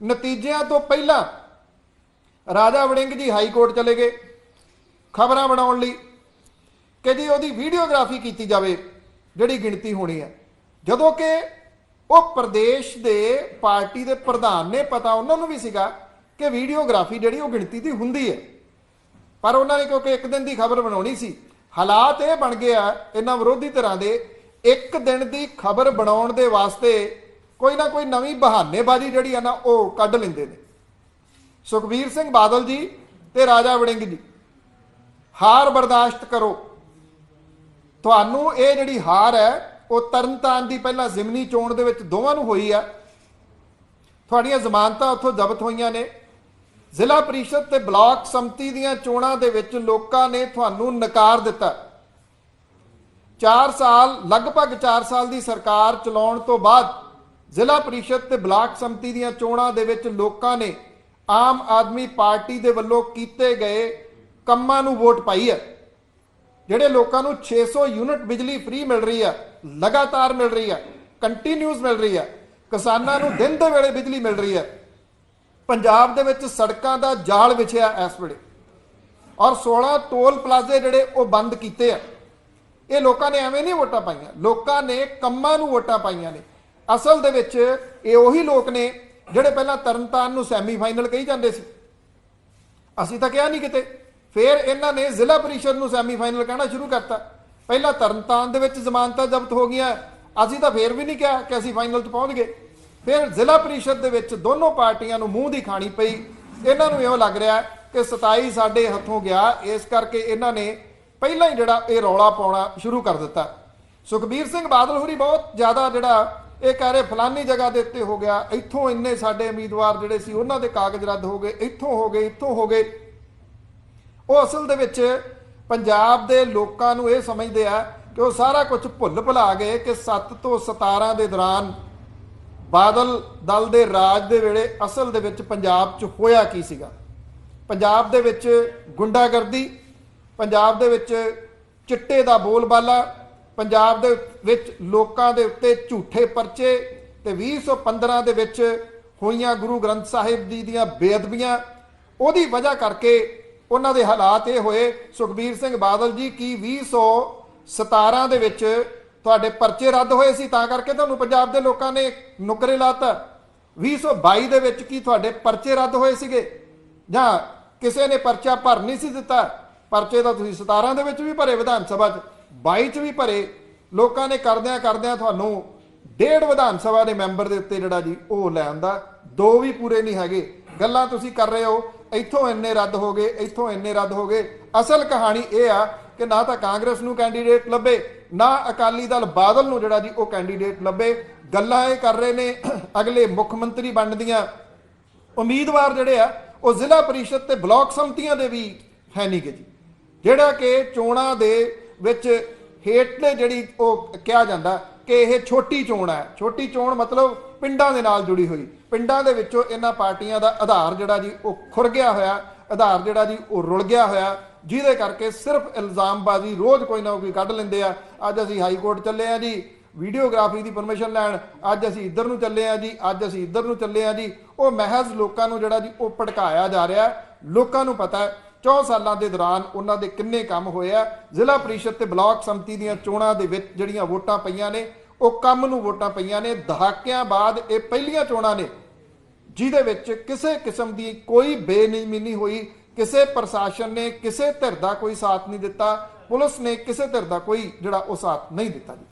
ਨਤੀਜਿਆਂ ਤੋਂ ਪਹਿਲਾਂ ਰਾਜਾ ਵੜਿੰਗ ਜੀ ਹਾਈ ਕੋਰਟ ਚਲੇ ਗਏ, ਖਬਰਾਂ ਬਣਾਉਣ ਲਈ ਕਿ ਜੀ ਉਹਦੀ ਵੀਡੀਓਗ੍ਰਾਫੀ ਕੀਤੀ ਜਾਵੇ, ਜਿਹੜੀ ਗਿਣਤੀ ਹੋਣੀ ਹੈ। ਜਦੋਂ ਕਿ ਉਹ ਪ੍ਰਦੇਸ਼ ਦੇ ਪਾਰਟੀ ਦੇ ਪ੍ਰਧਾਨ ਨੇ, ਪਤਾ ਉਹਨਾਂ ਨੂੰ ਵੀ ਸੀਗਾ ਕਿ ਵੀਡੀਓਗ੍ਰਾਫੀ ਜਿਹੜੀ ਉਹ ਗਿਣਤੀ ਦੀ ਹੁੰਦੀ ਹੈ। ਪਰ ਉਹਨਾਂ ਨੇ ਕਿਉਂਕਿ ਇੱਕ ਦਿਨ ਦੀ ਖਬਰ ਬਣਾਉਣੀ ਸੀ, ਹਾਲਾਤ ਇਹ ਬਣ ਗਿਆ ਇਹਨਾਂ ਵਿਰੋਧੀ ਧਿਰਾਂ ਦੇ ਇੱਕ ਦਿਨ ਦੀ ਖਬਰ ਬਣਾਉਣ ਦੇ ਵਾਸਤੇ ਕੋਈ ਨਾ ਕੋਈ ਨਵੀਂ ਬਹਾਨੇਬਾਜ਼ੀ ਜਿਹੜੀ ਆ ਨਾ ਉਹ ਕੱਢ ਲੈਂਦੇ ਨੇ। ਸੁਖਬੀਰ ਸਿੰਘ ਬਾਦਲ ਜੀ ਤੇ ਰਾਜਾ ਵੜਿੰਗ ਜੀ, ਹਾਰ ਬਰਦਾਸ਼ਤ ਕਰੋ। ਤੁਹਾਨੂੰ ਇਹ ਜਿਹੜੀ ਹਾਰ ਹੈ, ਉਹ ਤਰਨਤਾਰਨ ਦੀ ਪਹਿਲਾਂ ਜ਼ਿਮਨੀ ਚੋਣ ਦੇ ਵਿੱਚ ਦੋਵਾਂ ਨੂੰ ਹੋਈ ਆ। ਤੁਹਾਡੀਆਂ ਜ਼ਮਾਨਤਾਂ ਉੱਥੋਂ ਜ਼ਬਤ ਹੋਈਆਂ ਨੇ। ਜ਼ਿਲ੍ਹਾ ਪ੍ਰੀਸ਼ਦ ਤੇ ਬਲਾਕ ਸੰਮਤੀ ਦੀਆਂ ਚੋਣਾਂ ਦੇ ਵਿੱਚ ਲੋਕਾਂ ਨੇ ਤੁਹਾਨੂੰ ਨਕਾਰ ਦਿੱਤਾ। 4 ਸਾਲ, ਲਗਭਗ 4 ਸਾਲ ਦੀ ਸਰਕਾਰ ਚਲਾਉਣ ਤੋਂ ਬਾਅਦ ਜ਼ਿਲ੍ਹਾ ਪ੍ਰੀਸ਼ਦ ਤੇ ਬਲਾਕ ਸੰਮਤੀ ਦੀਆਂ ਚੋਣਾਂ ਦੇ ਵਿੱਚ ਲੋਕਾਂ ਨੇ ਆਮ ਆਦਮੀ ਪਾਰਟੀ ਦੇ ਵੱਲੋਂ ਕੀਤੇ ਗਏ ਕੰਮਾਂ ਨੂੰ ਵੋਟ ਪਾਈ ਹੈ। ਜਿਹੜੇ ਲੋਕਾਂ ਨੂੰ 600 ਯੂਨਿਟ ਬਿਜਲੀ ਫ੍ਰੀ ਮਿਲ ਰਹੀ ਹੈ, ਲਗਾਤਾਰ ਮਿਲ ਰਹੀ ਹੈ, ਕੰਟੀਨਿਊਸ ਮਿਲ ਰਹੀ ਹੈ, ਕਿਸਾਨਾਂ ਨੂੰ ਦਿਨ ਦੇ ਵੇਲੇ ਬਿਜਲੀ ਮਿਲ ਰਹੀ ਹੈ। ਪੰਜਾਬ ਦੇ ਵਿੱਚ ਸੜਕਾਂ ਦਾ ਜਾਲ ਵਿਛਿਆ ਇਸ ਵੇਲੇ ਔਰ 16 ਟੋਲ ਪਲਾਜ਼ੇ ਜਿਹੜੇ ਉਹ ਬੰਦ ਕੀਤੇ ਆ। ਇਹ ਲੋਕਾਂ ਨੇ ਐਵੇਂ ਨਹੀਂ ਵੋਟਾਂ ਪਾਈਆਂ, ਲੋਕਾਂ ਨੇ ਕੰਮਾਂ ਨੂੰ ਵੋਟਾਂ ਪਾਈਆਂ ਨੇ। ਅਸਲ ਦੇ ਵਿੱਚ ਇਹ ਉਹੀ ਲੋਕ ਨੇ ਜਿਹੜੇ ਪਹਿਲਾਂ ਤਰਨਤਾਰਨ ਨੂੰ ਸੈਮੀਫਾਈਨਲ ਕਹੀ ਜਾਂਦੇ ਸੀ। ਅਸੀਂ ਤਾਂ ਕਿਹਾ ਨਹੀਂ ਕਿਤੇ। ਫਿਰ ਇਹਨਾਂ ਨੇ ਜ਼ਿਲ੍ਹਾ ਪ੍ਰੀਸ਼ਦ ਨੂੰ ਸੈਮੀਫਾਈਨਲ ਕਹਿਣਾ ਸ਼ੁਰੂ ਕਰਤਾ। ਪਹਿਲਾਂ ਤਰਨਤਾਰਨ ਦੇ ਵਿੱਚ ਜ਼ਮਾਨਤਾਂ ਜ਼ਬਤ ਹੋ ਗਈਆਂ। ਅਸੀਂ ਤਾਂ ਫੇਰ ਵੀ ਨਹੀਂ ਕਿਹਾ ਕਿ ਅਸੀਂ ਫਾਈਨਲ 'ਚ ਪਹੁੰਚ ਗਏ। ਫਿਰ ਜ਼ਿਲ੍ਹਾ ਪ੍ਰੀਸ਼ਦ ਦੇ ਵਿੱਚ ਦੋਨੋਂ ਪਾਰਟੀਆਂ ਨੂੰ ਮੂੰਹ ਦੀ ਖਾਣੀ ਪਈ। ਇਹਨਾਂ ਨੂੰ ਇਹੋ ਲੱਗ ਰਿਹਾ ਕਿ 27 ਸਾਡੇ ਹੱਥੋਂ ਗਿਆ। ਇਸ ਕਰਕੇ ਇਹਨਾਂ ਨੇ ਪਹਿਲਾਂ ਹੀ ਜਿਹੜਾ ਇਹ ਰੌਲਾ ਪਾਉਣਾ ਸ਼ੁਰੂ ਕਰ ਦਿੱਤਾ। ਸੁਖਬੀਰ ਸਿੰਘ ਬਾਦਲ ਹੋਰੀ ਬਹੁਤ ਜ਼ਿਆਦਾ ਜਿਹੜਾ ਇਹ ਕਹਿ ਰਹੇ ਫਲਾਨੀ ਜਗ੍ਹਾ ਦੇ ਉੱਤੇ ਹੋ ਗਿਆ, ਇੱਥੋਂ ਇੰਨੇ ਸਾਡੇ ਉਮੀਦਵਾਰ ਜਿਹੜੇ ਸੀ, ਉਹਨਾਂ ਦੇ ਕਾਗਜ਼ ਰੱਦ ਹੋ ਗਏ, ਇੱਥੋਂ ਹੋ ਗਏ, ਇੱਥੋਂ ਹੋ ਗਏ। ਉਹ ਅਸਲ ਦੇ ਵਿੱਚ ਪੰਜਾਬ ਦੇ ਲੋਕਾਂ ਨੂੰ ਇਹ ਸਮਝਦੇ ਆ ਕਿ ਉਹ ਸਾਰਾ ਕੁਝ ਭੁੱਲ ਭੁਲਾ ਗਏ ਕਿ 7 ਤੋਂ 17 ਦੇ ਦੌਰਾਨ ਬਾਦਲ ਦਲ ਦੇ ਰਾਜ ਦੇ ਵੇਲੇ ਅਸਲ ਦੇ ਵਿੱਚ ਪੰਜਾਬ 'ਚ ਹੋਇਆ ਕੀ ਸੀਗਾ? ਪੰਜਾਬ ਦੇ ਵਿੱਚ ਗੁੰਡਾਗਰਦੀ, ਪੰਜਾਬ ਦੇ ਵਿੱਚ ਚਿੱਟੇ ਦਾ ਬੋਲਬਾਲਾ ਪੰਜਾਬ ਦੇ ਵਿੱਚ ਲੋਕਾਂ ਦੇ ਉੱਤੇ ਝੂਠੇ ਪਰਚੇ ਤੇ 2015 ਦੇ ਵਿੱਚ ਹੋਈਆਂ ਗੁਰੂ ਗ੍ਰੰਥ ਸਾਹਿਬ ਜੀ ਦੀਆਂ ਬੇਅਦਬੀਆਂ, ਉਹਦੀ ਵਜ੍ਹਾ ਕਰਕੇ ਉਹਨਾਂ ਦੇ ਹਾਲਾਤ ਇਹ ਹੋਏ। ਸੁਖਬੀਰ ਸਿੰਘ ਬਾਦਲ ਜੀ, ਕੀ 2017 ਦੇ ਵਿੱਚ ਤੁਹਾਡੇ ਪਰਚੇ ਰੱਦ ਹੋਏ ਸੀ? ਤਾਂ ਕਰਕੇ ਤੁਹਾਨੂੰ ਪੰਜਾਬ ਦੇ ਲੋਕਾਂ ਨੇ ਨੁਕਰੇ ਲਾਤਾ। 2022 ਦੇ ਵਿੱਚ ਕੀ ਤੁਹਾਡੇ ਪਰਚੇ ਰੱਦ ਹੋਏ ਸੀਗੇ? ਜਾਂ ਕਿਸੇ ਨੇ ਪਰਚਾ ਭਰ ਨਹੀਂ ਸੀ ਦਿੱਤਾ? ਪਰਚੇ ਤਾਂ ਤੁਸੀਂ 17 ਦੇ ਵਿੱਚ ਵੀ ਭਰੇ ਵਿਧਾਨ ਸਭਾ 'ਚ। 22 'ਚ ਵੀ ਭਰੇ, ਲੋਕਾਂ ਨੇ ਕਰਦਿਆਂ ਕਰਦਿਆਂ ਤੁਹਾਨੂੰ ਡੇਢ ਵਿਧਾਨ ਸਭਾ ਦੇ ਮੈਂਬਰ ਦੇ ਉੱਤੇ ਜਿਹੜਾ ਜੀ ਉਹ ਲੈ ਆਂਦਾ। ਦੋ ਵੀ ਪੂਰੇ ਨਹੀਂ ਹੈਗੇ। ਗੱਲਾਂ ਤੁਸੀਂ ਕਰ ਰਹੇ ਹੋ, ਇੱਥੋਂ ਇੰਨੇ ਰੱਦ ਹੋ ਗਏ, ਇੱਥੋਂ ਇੰਨੇ ਰੱਦ ਹੋ ਗਏ। ਅਸਲ ਕਹਾਣੀ ਇਹ ਆ ਕਿ ਨਾ ਤਾਂ ਕਾਂਗਰਸ ਨੂੰ ਕੈਂਡੀਡੇਟ ਲੱਭੇ, ਨਾ ਅਕਾਲੀ ਦਲ ਬਾਦਲ ਨੂੰ ਜਿਹੜਾ ਜੀ ਉਹ ਕੈਂਡੀਡੇਟ ਲੱਭੇ। ਗੱਲਾਂ ਇਹ ਕਰ ਰਹੇ ਨੇ, ਅਗਲੇ ਮੁੱਖ ਮੰਤਰੀ ਬਣਨ ਦੀਆਂ ਉਮੀਦਵਾਰ ਜਿਹੜੇ ਆ, ਉਹ ਜ਼ਿਲ੍ਹਾ ਪ੍ਰੀਸ਼ਦ ਤੇ ਬਲਾਕ ਸੰਮਤੀਆਂ ਦੇ ਵੀ ਹੈ ਨਹੀਂਗੇ ਜੀ। ਜਿਹੜਾ ਕਿ ਚੋਣਾਂ ਦੇ ਵਿੱਚ ਹੇਠਲੇ ਜਿਹੜੀ ਉਹ ਕਿਹਾ ਜਾਂਦਾ ਕਿ ਇਹ ਛੋਟੀ ਚੋਣ ਹੈ। ਛੋਟੀ ਚੋਣ ਮਤਲਬ ਪਿੰਡਾਂ ਦੇ ਨਾਲ ਜੁੜੀ ਹੋਈ। ਪਿੰਡਾਂ ਦੇ ਵਿੱਚੋਂ ਇਹਨਾਂ ਪਾਰਟੀਆਂ ਦਾ ਆਧਾਰ ਜਿਹੜਾ ਜੀ ਉਹ ਖੁਰ ਗਿਆ ਹੋਇਆ, ਆਧਾਰ ਜਿਹੜਾ ਜੀ ਉਹ ਰੁਲ ਗਿਆ ਹੋਇਆ। ਜਿਹਦੇ ਕਰਕੇ ਸਿਰਫ ਇਲਜ਼ਾਮਬਾਜ਼ੀ ਰੋਜ਼ ਕੋਈ ਨਾ ਕੋਈ ਕੱਢ ਲੈਂਦੇ ਆ। ਅੱਜ ਅਸੀਂ ਹਾਈ ਕੋਰਟ ਚੱਲੇ ਆ ਜੀ ਵੀਡੀਓਗ੍ਰਾਫੀ ਦੀ ਪਰਮਿਸ਼ਨ ਲੈਣ। ਅੱਜ ਅਸੀਂ ਇੱਧਰ ਨੂੰ ਚੱਲੇ ਆ ਜੀ, ਅੱਜ ਅਸੀਂ ਇੱਧਰ ਨੂੰ ਚੱਲੇ ਆ ਜੀ। ਉਹ ਮਹਿਜ਼ ਲੋਕਾਂ ਨੂੰ ਜਿਹੜਾ ਜੀ ਉਹ ਭੜਕਾਇਆ ਜਾ ਰਿਹਾ। ਲੋਕਾਂ ਨੂੰ ਪਤਾ ਹੈ 4 ਸਾਲਾਂ ਦੇ ਦੌਰਾਨ ਉਹਨਾਂ ਦੇ ਕਿੰਨੇ ਕੰਮ ਹੋਏ ਆ? ਜ਼ਿਲ੍ਹਾ ਪ੍ਰੀਸ਼ਦ ਤੇ ਬਲਾਕ ਸੰਮਤੀ ਦੀਆਂ ਚੋਣਾਂ ਦੇ ਵਿੱਚ ਜਿਹੜੀਆਂ ਵੋਟਾਂ ਪਈਆਂ ਨੇ, ਉਹ ਕੰਮ ਨੂੰ ਵੋਟਾਂ ਪਈਆਂ ਨੇ। ਦਹਾਕਿਆਂ ਬਾਅਦ ਇਹ ਪਹਿਲੀਆਂ ਚੋਣਾਂ ਨੇ, ਜਿਹਦੇ ਵਿੱਚ ਕਿਸੇ ਕਿਸਮ ਦੀ ਕੋਈ ਬੇਨਿਯਮੀ ਹੋਈ, ਕਿਸੇ ਪ੍ਰਸ਼ਾਸਨ ਨੇ ਕਿਸੇ ਧਿਰ ਦਾ ਕੋਈ ਸਾਥ ਨਹੀਂ ਦਿੱਤਾ, ਪੁਲਿਸ ਨੇ ਕਿਸੇ ਧਿਰ ਦਾ ਕੋਈ ਜਿਹੜਾ ਉਹ ਸਾਥ ਨਹੀਂ ਦਿੱਤਾ ਜੀ।